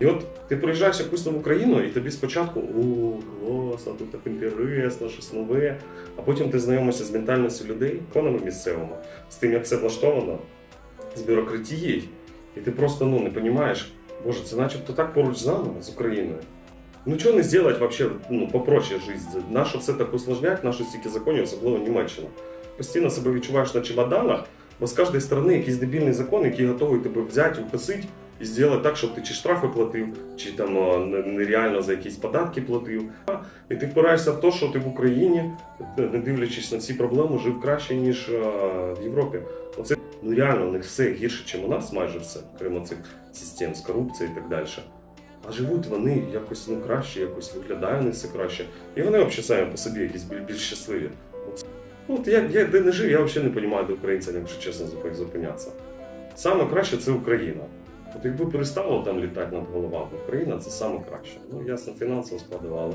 І от ти приїжджаєш якусь нову країну, і тобі спочатку о, класно, тут так інтересно, щось нове. А потім ти знайомишся з ментальністю людей, конами місцевими, з тим, як все влаштовано, з бюрократією, і ти просто ну, не розумієш, боже, це начебто так поруч з нами, з Україною. Ну чого не зробити вообще, ну, попроще життя? Нащо все так усложнять, наші стільки законів, особливо Німеччина. Постійно себе відчуваєш на чемоданах, бо з кожної сторони якийсь дебільний закон, який готовий тебе взяти, укосити і зробити так, щоб ти чи штрафи платив, чи там нереально за якісь податки платив. І ти впираєшся в те, що ти в Україні, не дивлячись на ці проблеми, жив краще, ніж в Європі. Оце ну реально у них все гірше, ніж у нас, майже все, крім цих систем з корупцією і так далі. А живуть вони якось ну краще, якось виглядає не все краще. І вони взагалі самі по собі якісь більш, більш щасливі. Ну, от я, я де не жив, я взагалі не розумію, де українцям, якщо чесно, зупинятися. Саме краще це Україна. От якби перестало там літати над головами, Україна це саме краще. Ну, ясно, фінансово складували.